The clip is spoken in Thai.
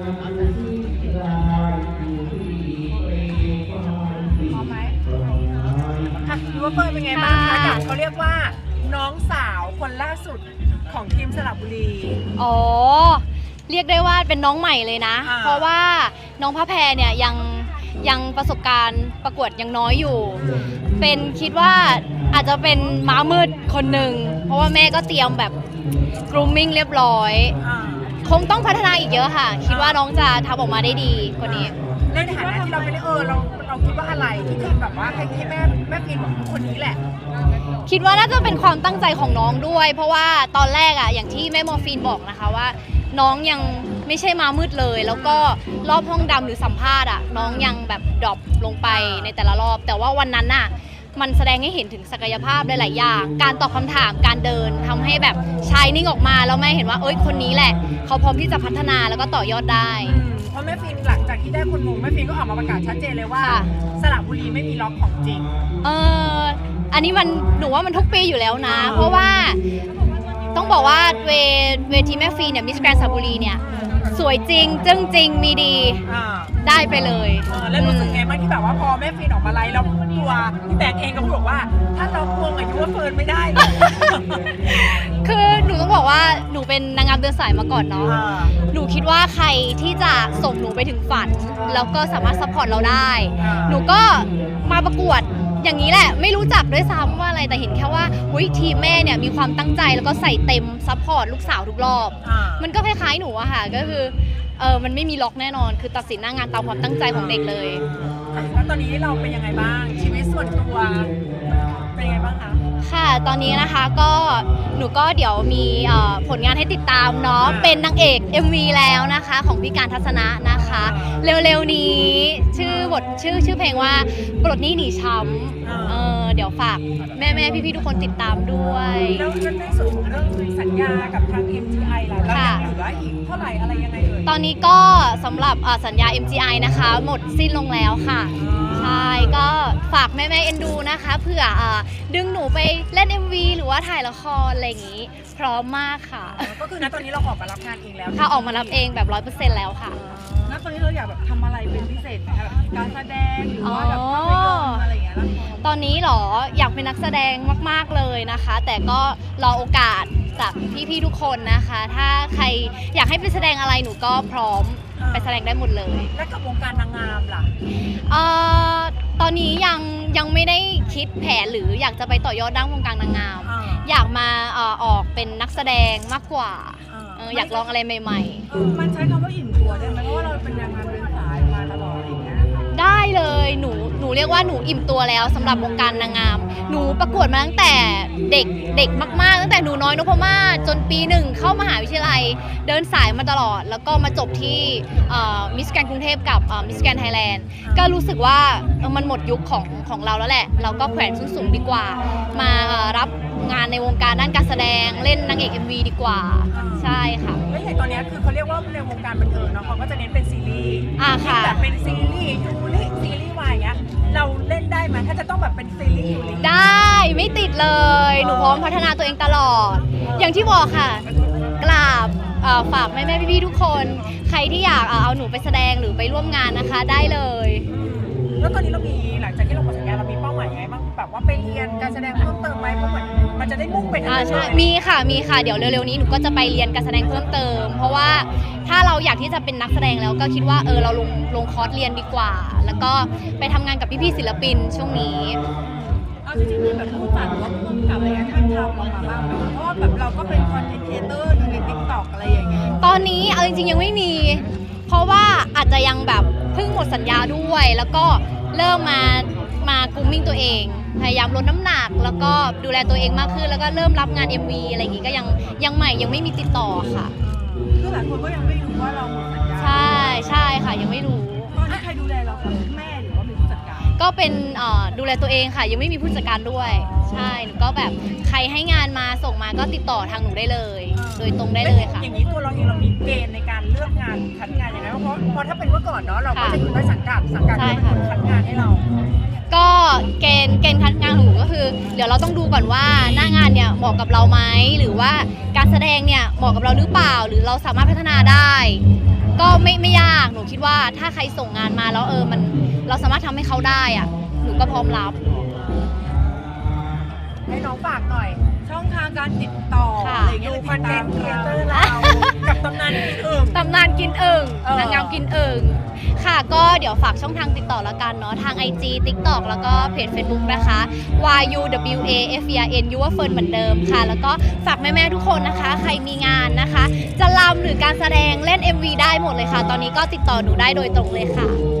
พร้อมไหมอะดูว่าเฟิร์นเป็นไงบ้างคะค่ะกับเขาเรียกว่าน้องสาวคนล่าสุดของทีมสระบุรี อ๋อ เรียกได้ว่าเป็นน้องใหม่เลยนะ อ่า เพราะว่าน้องพระแพรเนี่ยยังยังประสบการณ์ประกวดยังน้อยอยู่ เป็นคิดว่าอาจจะเป็นม้ามืดคนหนึ่ง เพราะว่าแม่ก็เตรียมแบบ grooming เรียบร้อย อ่า คงต้องพัฒนาอีกเยอะค่ะ คิดว่าน้องจะทำออกมาได้ดีกว่านี้ ในฐานะที่เราไม่ได้เออเราเราคิดว่าอะไรที่คือแบบว่าให้ที่แม่แม่ฟินบอกคนนี้แหละ คิดว่าน่าจะเป็นความตั้งใจของน้องด้วย เพราะว่าตอนแรกอะอย่างที่แม่มอร์ฟีนบอกนะคะว่า น้องยังไม่ใช่มามืดเลย แล้วก็รอบห้องดำหรือสัมภาษณ์อะน้องยังแบบดรอปลงไปในแต่ละรอบ แต่ว่าวันนั้นน่ะ มันแสดงให้เห็นถึงศักยภาพหลาย ๆ อย่าง การตอบคำถามการเดินทำให้แบบชายนิ่งออกมาแล้วแม่เห็นว่าเอ้ยคนนี้แหละ เขาพร้อมที่จะพัฒนาแล้วก็ต่อยอดได้ อืมเพราะแม่ฟินหลังจากที่ได้คนมงแม่ฟินก็ออกมาประกาศชัดเจนเลยว่า ค่ะ สระบุรีไม่มีล็อกของจริง เอออันนี้มันหนูว่ามันทุกปีอยู่แล้วนะอ่าเพราะว่าต้องบอกว่าเวเวทีแม่ฟีเนี่ยมิสแกรนสระบุรีเนี่ย สวยจริงจึ้งจริงมีดีอ่าได้ไปเลยเออแล้วรู้สึกไงบ้างที่แบบว่าพอแม่ฟินออกมาไลฟ์แล้วตัวพี่แบงค์เองก็พูดบอกว่า ถ้าล็อกวงอายุว่าเฟิร์นไม่ได้เลยคือหนูต้องบอกว่าหนูเป็นนางงามเดินสายมาก่อนเนาะ อ่า หนูคิดว่าใครที่จะส่งหนูไปถึงฝัน แล้วก็สามารถซัพพอร์ตเราได้ อ่า หนูก็มาประกวด อย่างนี้แหละ ไม่รู้จักด้วยซ้ำว่าอะไรแต่เห็นแค่ว่าอุ๊ยทีมแม่เนี่ยมีความตั้งใจแล้วก็ใส่เต็มซัพพอร์ตลูกสาวทุกรอบ อ่ามันก็คล้ายๆหนูอะค่ะก็คือเออมันไม่มีล็อกแน่นอน คือตัดสินหน้างานตามความตั้งใจของเด็กเลย แล้วตอนนี้เราเป็นยังไงบ้างชีวิตส่วนตัวเป็นยังไงบ้างคะ ค่ะ ตอนนี้นะคะก็หนูก็เดี๋ยวมีเอ่อผลงานให้ติดตามเนาะ เป็นนางเอก MV แล้วนะคะ ของพี่การทัศนะนะคะ เร็วๆนี้ชื่อบทชื่อชื่อเพลงว่าปลดหนี้หนีช้ำเออ เดี๋ยวฝากแม่ๆพี่ๆทุกคนติดตามด้วย แล้วในส่วนของเรื่องสัญญากับทาง MTI ล่ะเราค่ะยังเหลืออีกเท่าไหร่อะไรยังไงเอ่ยตอนนี้ก็สำหรับเอ่อสัญญา MGI นะคะ หมดสิ้นลงแล้วค่ะ ใช่ก็ฝากแม่แม่ๆเอ็นดูนะคะเผื่อเอ่อดึงหนูไปเล่น MV หรือว่าถ่ายละครอะไรอย่างนี้ พร้อมมากค่ะ ก็คือณตอนนี้เราออกมารับงานเองแล้วค่ะออกมารับเองแบบร้อยเปอร์เซ็นต์แล้วค่ะ ณตอนนี้เราอยากแบบทำอะไรเป็นพิเศษไหมคะแบบการแสดงหรือว่าแบบภาพยนตร์อะไรอย่างเงี้ยละคร ตอนนี้เหรออยากเป็นนักแสดงมาก ๆเลยนะคะ แต่ก็รอโอกาสจากพี่ๆทุกคนนะคะ ถ้าใครอยากให้ไปแสดงอะไรหนูก็พร้อมไปแสดงได้หมดเลย และกับวงการนางงามล่ะเอ่อตอนนี้ยังยังไม่ได้คิดแผนหรืออยากจะไปต่อยอดด้านวงการนางงาม อ่าอยากมาเอ่อออกเป็นนักแสดงมากกว่าเอออยากลองอะไรใหม่มันใช้คำว่าอิ่มตัวได้ไหม เลยหนูหนูเรียกว่าหนูอิ่มตัวแล้วสำหรับวงการนางงาม หนูประกวดมาตั้งแต่เด็กเด็กมากๆ ตั้งแต่หนูน้อยนพมาศจนปีหนึ่งเข้ามหาวิทยาลัย เดินสายมาตลอด แล้วก็มาจบที่มิสแกรนกรุงเทพกับมิสแกรนไทยแลนด์ก็รู้สึกว่าเออมันหมดยุคของของเราแล้วแหละ เราก็แขวนส้นสูงดีกว่า มาเอ่อรับงานในวงการด้านการแสดงเล่นนางเอก MV ดีกว่าใช่ค่ะแล้วอย่างตอนเนี้ยคือเขาเรียกว่าในวงการบันเทิงเนาะเขาก็จะเน้นเป็นซีรีส์อ่าค่ะแบบเป็นซีรีส์ยูริ เป็นซีรีส์ยูริได้ไม่ติดเลย หนูพร้อมพัฒนาตัวเองตลอด อย่างที่บอกค่ะ กราบเอ่อฝากแม่แม่พี่ๆทุกคน ใครที่อยากเอ่อเอาหนูไปแสดงหรือไปร่วมงานนะคะได้เลย แล้วตอนนี้เรามีหลังจากที่เราหมดสัญญาเรามีเป้าหมายยังไงบ้างแบบว่าไปเรียนการแสดงเพิ่มเติมไหมเพราะเหมือนมันจะได้มุ่งไปทางอ่านั้นใช่เลยมีค่ะ มีค่ะ เดี๋ยวเร็วๆนี้หนูก็จะไปเรียนการแสดงเพิ่มเติม เพราะว่า ถ้าเราอยากที่จะเป็นนักแสดงแล้วก็คิดว่าเออเราลงลงคอร์สเรียนดีกว่า แล้วก็ไปทำงานกับพี่ๆศิลปินช่วงนี้ เอาจริงๆแบบผู้จัดหรือว่าผู้กำกับอะไรเงี้ยท่านทำออกมาบ้างไหมเพราะว่าแบบเราก็เป็นคอนเทนต์ครีเอเตอร์อยู่ในติ๊กตอกอะไรอย่างเงี้ยตอนนี้เอาจริงๆยังไม่มี เพราะว่าอาจจะยังแบบเพิ่งหมดสัญญาด้วย แล้วก็เริ่มมามากรูมมิ่งตัวเอง พยายามลดน้ำหนัก แล้วก็ดูแลตัวเองมากขึ้น แล้วก็เริ่มรับงาน MV อะไรอย่างงี้ก็ยังยังใหม่ยังไม่มีติดต่อค่ะ คือหลายคนก็ยังไม่รู้ว่าเราหมดสัญญาใช่ใช่ค่ะยังไม่รู้ ตอนนี้ใครดูแลเราคะแม่หรือว่าเป็นผู้จัด การก็เป็นเอ่อดูแลตัวเองค่ะ ยังไม่มีผู้จัดการด้วย ใช่หนูก็แบบใครให้งานมาส่งมาก็ติดต่อทางหนูได้เลย โดยตรงได้เลยค่ะ อย่างนี้ตัวเราเองเรามีเกณฑ์ในการเลือกงานคัดงานยังไงบ้างเพราะเพราะถ้าเป็นเมื่อก่อนเนาะเราก็ค่ะจะอยู่ใต้สังกัดสังกัดใช่ก็เป็นค่ะคนคัดงานให้เรา ก็เกณฑ์เกณฑ์คัดงานของหนูก็คือ เดี๋ยวเราต้องดูก่อนว่าหน้างานเนี่ยเหมาะกับเราไหมหรือว่าการแสดงเนี่ยเหมาะกับเราหรือเปล่า หรือเราสามารถพัฒนาได้ ก็ไม่ไม่ยากหนูคิดว่าถ้าใครส่งงานมาแล้วเออมัน เราสามารถทำให้เขาได้อะหนูก็พร้อมรับ ให้น้องฝากหน่อย ช่องทางการติดต่อค่ะ อะไรอย่างเงี้ยดูติคอนดเทตานมต์ครีเอเราเตอร์เรากับตำนานกินอึ่ง ตำนานกินเอิงเออ นางงามกินเอิงค่ะ ก็เดี๋ยวฝากช่องทางติดต่อแล้วกันเนาะ ทาง IG TikTok แล้วก็เพจ Facebook นะคะ Y U W A F E R N ยูว่าเฟิร์นเหมือนเดิมค่ะ แล้วก็ฝากแม่ ๆ ทุกคนนะคะ ใครมีงานนะคะ จะรำหรือการแสดงเล่น MV ได้หมดเลยค่ะ ตอนนี้ก็ติดต่อหนูได้โดยตรงเลยค่ะ